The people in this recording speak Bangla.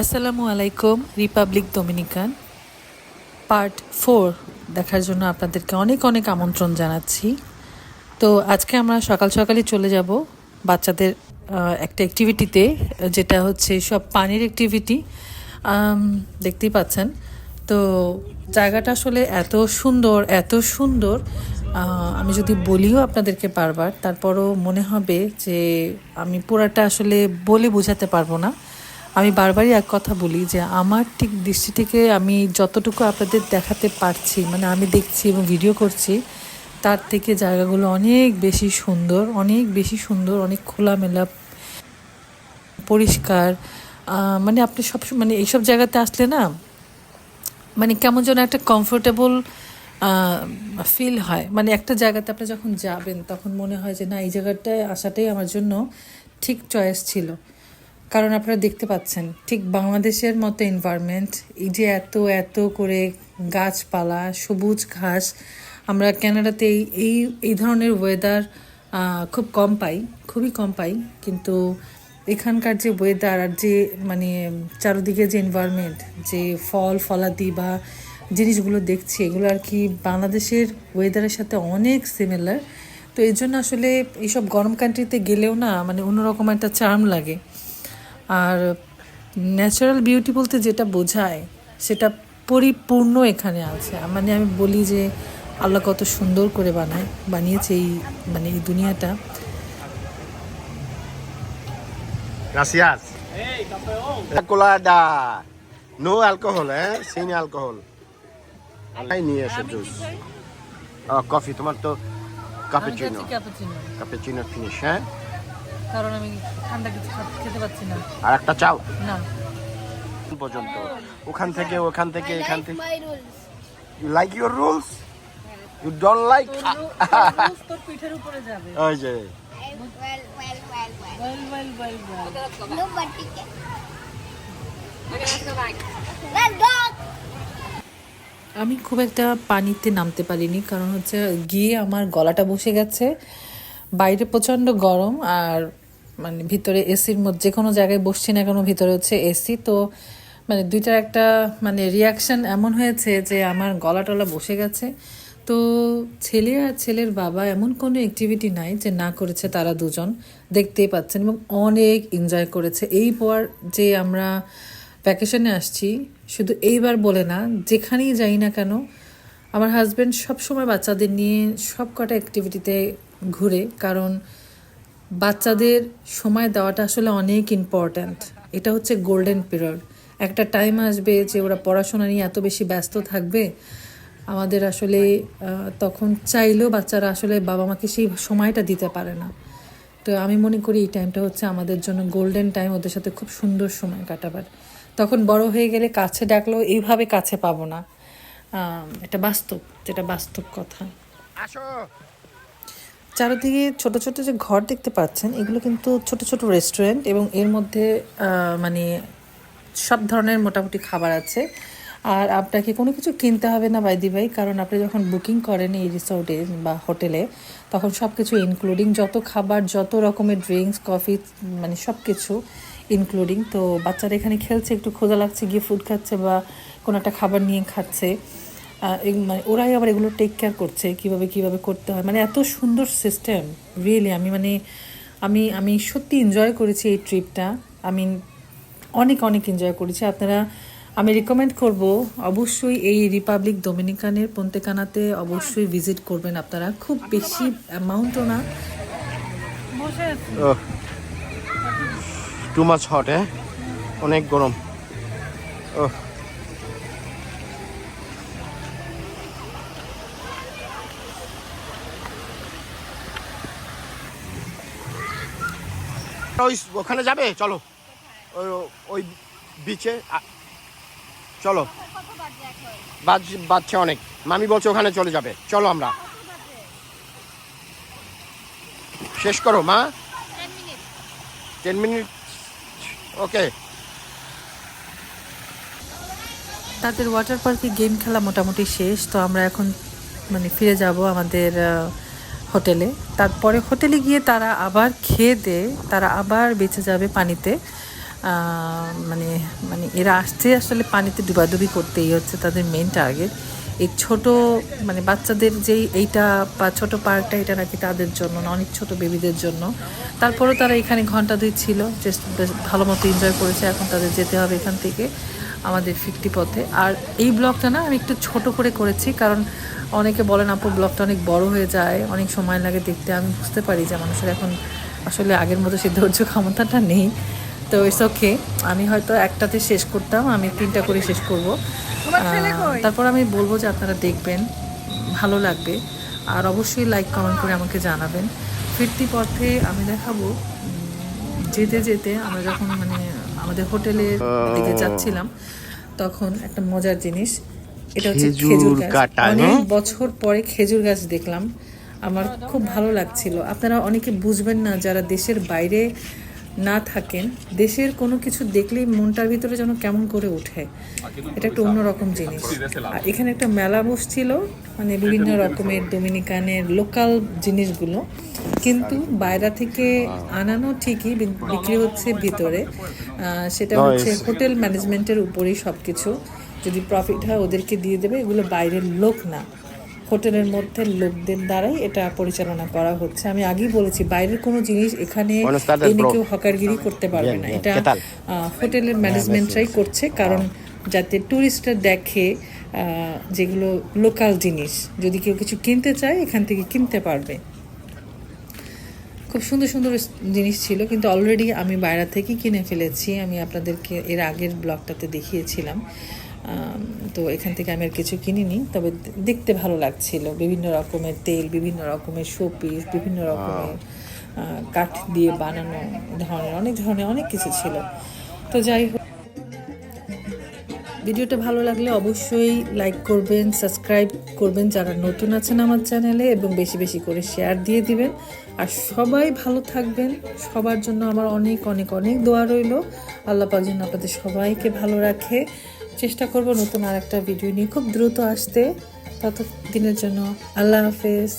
আসসালামু আলাইকুম, রিপাবলিক ডোমিনিকান, পার্ট ফোর দেখার জন্য আপনাদেরকে অনেক অনেক আমন্ত্রণ জানাচ্ছি। তো আজকে আমরা সকাল সকালই চলে যাব বাচ্চাদের একটা অ্যাক্টিভিটিতে যেটা হচ্ছে সব পানির অ্যাক্টিভিটি দেখতেই পাচ্ছেন। তো জায়গাটা আসলে এত সুন্দর এত সুন্দর। আমি যদি বলিও আপনাদেরকে বারবার, তারপরও মনে হবে যে আমি পুরাটা আসলে বলে বোঝাতে পারব না। আমি বারবারই এক কথা বলি যে আমার ঠিক দৃষ্টি থেকে আমি যতটুকু আপনাদের দেখাতে পারছি মানে আমি দেখছি এবং ভিডিও করছি, তার থেকে জায়গাগুলো অনেক বেশি সুন্দর, অনেক বেশি সুন্দর, অনেক খোলামেলা, পরিষ্কার। মানে আপনি সব মানে এইসব জায়গাতে আসলে না মানে কেমন যেন একটা কমফোর্টেবল ফিল হয়। মানে একটা জায়গাতে আপনি যখন যাবেন, তখন মনে হয় যে না, এই জায়গাটায় আসাটাই আমার জন্য ঠিক চয়েস ছিল। কারণ আপনারা দেখতে পাচ্ছেন, ঠিক বাংলাদেশের মতো এনভায়রনমেন্ট এই যে এত এত করে গাছপালা, সবুজ ঘাস, আমরা ক্যানাডাতে এই এই ধরনের ওয়েদার খুব কম পাই, খুবই কম পাই, কিন্তু এখানকার যে ওয়েদার আর যে মানে চারদিকে যে এনভায়রনমেন্ট যে ফল, ফলাদি বা জিনিসগুলো দেখছি, এগুলো আর কি বাংলাদেশের ওয়েদারের সাথে অনেক সিমিলার তো এই জন্য আসলে এইসব গরম কান্ট্রিতে গেলেও না মানে অন্যরকম একটা চার্ম লাগে। আর ন্যাচারাল বিউটি বলতে যেটা বোঝায় সেটা পরিপূর্ণ এখানে আছে মানে আমি বলি যে আল্লাহ কত সুন্দর করে বানায় বানিয়েছে এই মানে এই দুনিয়াটা Gracias. Colada. No alcohol, eh? Sin alcohol. নিয়ে এসে জুস কফি তোমার তো কাপুচিনো কাপুচিনো ফিনিশ হ্যাঁ কারণ আমি ঠান্ডা কিছু খেতে পাচ্ছি না। আর একটা চাও? না। পর্যন্ত। ওখান থেকে ওখান থেকে এখান থেকে। You like your rules you don't like তোর পিঠের উপরে যাবে। ওই যে. আমি খুব একটা পানিতে নামতে পারিনি কারণ হচ্ছে গিয়ে আমার গলাটা বসে গেছে। বাইরে প্রচণ্ড গরম আর মানে ভিতরে এসির মধ্যে যে কোনো জায়গায় বসছি না কেন, ভিতরে হচ্ছে এসি। তো মানে দুইটার একটা মানে রিয়াকশন এমন হয়েছে যে আমার গলা টলা বসে গেছে। তো ছেলে আর ছেলের বাবা এমন কোনো অ্যাক্টিভিটি নাই যে না করেছে তারা দুজন। দেখতেই পাচ্ছেন এবং অনেক এনজয় করেছে। এই পর যে আমরা ভ্যাকেশনে আসছি, শুধু এইবার বলে না, যেখানেই যাই না কেন, আমার হাজব্যান্ড সবসময় বাচ্চাদের নিয়ে সব কটা অ্যাক্টিভিটিতে ঘুরে। কারণ বাচ্চাদের সময় দেওয়াটা আসলে অনেক ইম্পর্ট্যান্ট এটা হচ্ছে গোল্ডেন পিরিয়ড একটা টাইম আসবে যে ওরা পড়াশোনা নিয়ে এত বেশি ব্যস্ত থাকবে। আমাদের আসলে তখন চাইলেও বাচ্চারা আসলে বাবা মাকে সেই সময়টা দিতে পারে না। তো আমি মনে করি এই টাইমটা হচ্ছে আমাদের জন্য গোল্ডেন টাইম ওদের সাথে খুব সুন্দর সময় কাটাবার। তখন বড় হয়ে গেলে কাছে ডাকলেও এইভাবে কাছে পাবো না। এটা বাস্তব, যেটা বাস্তব কথা। আসো চারিদিকে ছোট ছোট যে ঘর দেখতে পাচ্ছেন, এগুলো কিন্তু ছোট ছোট রেস্টুরেন্ট এবং এর মধ্যে মানে সব ধরনের মোটামুটি খাবার আছে। আর আপনাকে কোনো কিছু কিনতে হবে না বাইদি ভাই কারণ আপনি যখন বুকিং করেন এই রিসোর্টে বা হোটেলে তখন সব কিছু ইনক্লুডিং যত খাবার, যত রকমের ড্রিঙ্কস কফি মানে সব কিছু ইনক্লুডিং তো বাচ্চারা এখানে খেলছে, একটু ক্ষুধা লাগছে, গিয়ে ফুড খাচ্ছে বা কোনো একটা খাবার নিয়ে খাচ্ছে। মানে ওরাই আবার এগুলো টেক কেয়ার করছে কীভাবে কীভাবে করতে হয়। মানে এত সুন্দর সিস্টেম রিয়েলি আমি মানে আমি আমি সত্যি এনজয় করেছি এই ট্রিপটা আমি অনেক অনেক এনজয় করেছি। আপনারা আমি রিকমেন্ড করব অবশ্যই এই রিপাবলিক ডোমিনিকানের পন্তেকানাতে অবশ্যই ভিজিট করবেন আপনারা। খুব বেশি অ্যামাউন্টও না। টু মাছ হট হ্যাঁ? অনেক গরম। ও ওই ওখানে যাবে? চলো। ওই ওই বিচে চলো। বাজ, বাজছে অনেক। মামি বলছে ওখানে চলে যাবে। চলো আমরা। শেষ করো, মা। Ten minute okay. তাদের ওয়াটার পার্কে গেম খেলা মোটামুটি শেষ, তো আমরা এখন মানে ফিরে যাব আমাদের হোটেলে। তারপরে হোটেলে গিয়ে তারা আবার খেয়ে দে, তারা আবার বেঁচে যাবে পানিতে। মানে মানে এরা আসছে আসলে পানিতে ডুবাডুবি করতে হচ্ছে তাদের মেন টার্গেট এই ছোট মানে বাচ্চাদের যেই এইটা বা ছোট পার্কটা, এটা নাকি তাদের জন্য না, অনেক ছোট বেবিদের জন্য। তারপরেও তারা এখানে ঘণ্টা দুই ছিল জাস্ট ভালো মতো এনজয় করেছে, এখন তাদের যেতে হবে এখান থেকে। আমাদের ফিরতি পথে। আর এই ব্লগটা না আমি একটু ছোট করে করেছি কারণ অনেকে বলেন আপু ব্লগটা অনেক বড় হয়ে যায় অনেক সময় লাগে দেখতে। আমি বুঝতে পারি যে মানুষের এখন আসলে আগের মতো সে ধৈর্য ক্ষমতাটা নেই। তো ইটস ওকে আমি হয়তো একটাতে শেষ করতাম আমি তিনটা করে শেষ করব। তারপর আমি বলব যে আপনারা দেখবেন ভালো লাগবে। আর অবশ্যই লাইক কমেন্ট করে আমাকে জানাবেন। ফিরতি পথে আমি দেখাবো যেতে যেতে আমরা যখন মানে আমাদের হোটেলের দিকে যাচ্ছিলাম তখন একটা মজার জিনিস এটা হচ্ছে খেজুর গাছ। অনেক? বছর পরে খেজুর গাছ দেখলাম আমার খুব ভালো লাগছিল। আপনারা অনেকে বুঝবেন না যারা দেশের বাইরে না থাকেন দেশের কোনো কিছু দেখলেই মনটার ভিতরে যেন কেমন করে ওঠে। এটা একটা অন্যরকম জিনিস। আর এখানে একটা মেলা বসছিল মানে বিভিন্ন রকমের ডোমিনিকানের লোকাল জিনিসগুলো। কিন্তু বাইরে থেকে আনানো ঠিকই বিক্রি হচ্ছে ভিতরে। সেটা হচ্ছে হোটেল ম্যানেজমেন্টের উপরেই সব কিছু যদি প্রফিট হয় ওদেরকে দিয়ে দেবে এগুলো বাইরের লোক না। হোটেলের মধ্যে লোকদের দ্বারাই এটা পরিচালনা করা হচ্ছে। আমি আগেই বলেছি বাইরের কোনো জিনিস এখানে এনে কেউ হকারগিরি করতে পারবে না। এটা আহ, হোটেলের ম্যানেজমেন্টরাই করছে। কারণ যাতে টুরিস্টরা দেখে আহ, যেগুলো লোকাল জিনিস। যদি কেউ কিছু কিনতে চায় এখান থেকে কিনতে পারবে। খুব সুন্দর সুন্দর জিনিস ছিল কিন্তু অলরেডি আমি বাইরে থেকে কিনে ফেলেছি। আমি আপনাদেরকে এর আগের ব্লগটাতে দেখিয়েছিলাম। তো এখান থেকে আমি আর কিছু কিনিনি তবে দেখতে ভালো লাগছিল। বিভিন্ন রকমের তেল বিভিন্ন রকমের শোপিস বিভিন্ন রকমের কাঠ দিয়ে বানানো ধরনের অনেক ধরনের অনেক কিছু ছিল। তো যাই হোক। ভিডিওটা ভালো লাগলে অবশ্যই লাইক করবেন সাবস্ক্রাইব করবেন যারা নতুন আছেন আমার চ্যানেলে এবং বেশি বেশি করে শেয়ার দিয়ে দিবেন। আর সবাই ভালো থাকবেন, সবার জন্য আমার অনেক অনেক অনেক দোয়া রইল। আল্লাহ পাক যেন আপনাদের সবাইকে ভালো রাখে। চেষ্টা করব নতুন আর একটা ভিডিও নিয়ে খুব দ্রুত আসতে। ততদিনের জন্য আল্লাহ হাফেজ।